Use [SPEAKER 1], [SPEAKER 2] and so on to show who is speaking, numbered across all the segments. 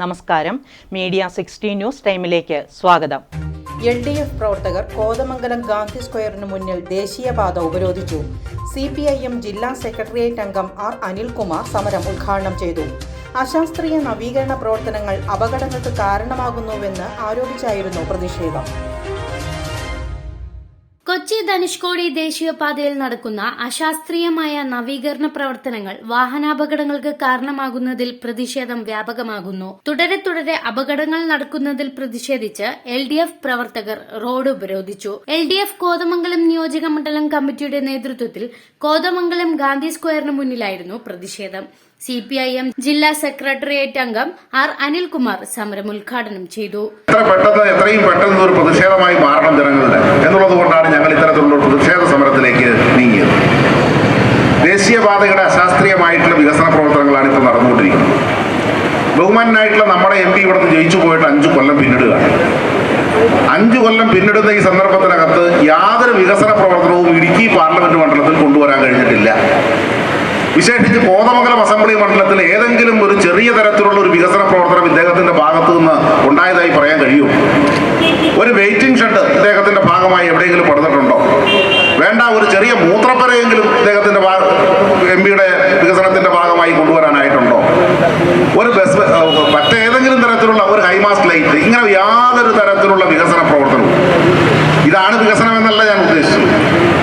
[SPEAKER 1] നമസ്കാരം. Media sixty news ടൈമിലേക്ക് സ്വാഗതം.
[SPEAKER 2] എൽ ഡി എഫ് പ്രവർത്തകർ കോതമംഗലം ഗാന്ധി സ്ക്വയറിന് മുന്നിൽ ദേശീയപാത ഉപരോധിച്ചു. സി പി ഐ എം ജില്ലാ സെക്രട്ടേറിയറ്റ് അംഗം ആർ അനിൽകുമാർ സമരം ഉദ്ഘാടനം ചെയ്തു. അശാസ്ത്രീയ നവീകരണ പ്രവർത്തനങ്ങൾ അപകടങ്ങൾക്ക് കാരണമാകുന്നുവെന്ന് ആരോപിച്ചായിരുന്നു പ്രതിഷേധം.
[SPEAKER 3] കൊച്ചി ധനുഷ്കോടി ദേശീയപാതയിൽ നടക്കുന്ന അശാസ്ത്രീയമായ നവീകരണ പ്രവർത്തനങ്ങൾ വാഹനാപകടങ്ങൾക്ക് കാരണമാകുന്നതിൽ പ്രതിഷേധം വ്യാപകമാകുന്നു. തുടരെ തുടരെ അപകടങ്ങൾ നടക്കുന്നതിൽ പ്രതിഷേധിച്ച് എൽ ഡി എഫ് പ്രവർത്തകർ റോഡ് ഉപരോധിച്ചു. എൽ ഡി എഫ് കോതമംഗലം നിയോജക മണ്ഡലം കമ്മിറ്റിയുടെ നേതൃത്വത്തിൽ കോതമംഗലം ഗാന്ധി സ്ക്വയറിന് മുന്നിലായിരുന്നു പ്രതിഷേധം. സി പി ഐ എം ജില്ലാ സെക്രട്ടേറിയറ്റ് അംഗം ആർ അനിൽകുമാർ സമരം ഉദ്ഘാടനം ചെയ്തു.
[SPEAKER 4] എത്രയും പെട്ടെന്ന് ഒരു പ്രതിഷേധമായി മാറണം ജനങ്ങളുടെ ദേശീയപാതയുടെ അശാസ്ത്രീയമായിട്ടുള്ള വികസന പ്രവർത്തനങ്ങളാണ് ഇപ്പോൾ നടന്നുകൊണ്ടിരിക്കുന്നത്. ബഹുമാനായിട്ടുള്ള നമ്മുടെ എം പി ഇവിടുന്ന് ജയിച്ചു പോയിട്ട് അഞ്ചു കൊല്ലം പിന്നിടുകയാണ്. അഞ്ചു കൊല്ലം പിന്നിടുന്ന ഈ സന്ദർഭത്തിനകത്ത് യാതൊരു വികസന പ്രവർത്തനവും ഇടുക്കി പാർലമെന്റ് മണ്ഡലത്തിൽ കൊണ്ടുവരാൻ കഴിഞ്ഞിട്ടില്ല. വിശേഷിച്ച് കോതമംഗലം അസംബ്ലി മണ്ഡലത്തിൽ ഏതെങ്കിലും ഒരു ചെറിയ തരത്തിലുള്ള ഒരു വികസന പ്രവർത്തനം ഇദ്ദേഹത്തിന്റെ ഭാഗത്തു നിന്ന് ഉണ്ടായതായി പറയാൻ കഴിയും. ഒരു വെയിറ്റിംഗ് ഷെഡ് ഇദ്ദേഹത്തിന്റെ യാതൊരു തരത്തിലുള്ള വികസന പ്രവർത്തനവും ഇതാണ് വികസനം എന്നല്ല ഞാൻ ഉദ്ദേശിച്ചത്.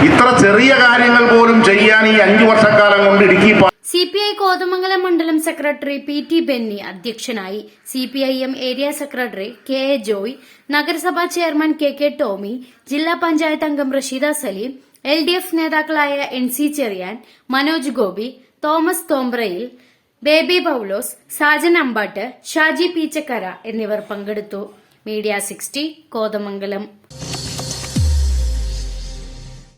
[SPEAKER 4] ഇത്ര ചെറിയ കാര്യങ്ങൾ പോലും ചെയ്യാൻ ഈ അഞ്ചു വർഷക്കാലം കൊണ്ട് Idukki
[SPEAKER 3] C P I Kothamangalam മണ്ഡലം സെക്രട്ടറി പി ടി ബെന്നി അധ്യക്ഷനായി C P I M area secretary K A Joy നഗരസഭാ ചെയർമാൻ കെ കെ ടോമി ജില്ലാ പഞ്ചായത്ത് അംഗം Rasheeda Saleem L D F നേതാക്കളായ എൻ സി ചെറിയാൻ മനോജ് ഗോപി തോമസ് തോമ്പ്രയിൽ ബേബി പൗലോസ് സാജൻ അമ്പാട്ട് ഷാജി പീച്ചക്കര എന്നിവർ പങ്കെടുത്തു. Media sixty Kothamangalam.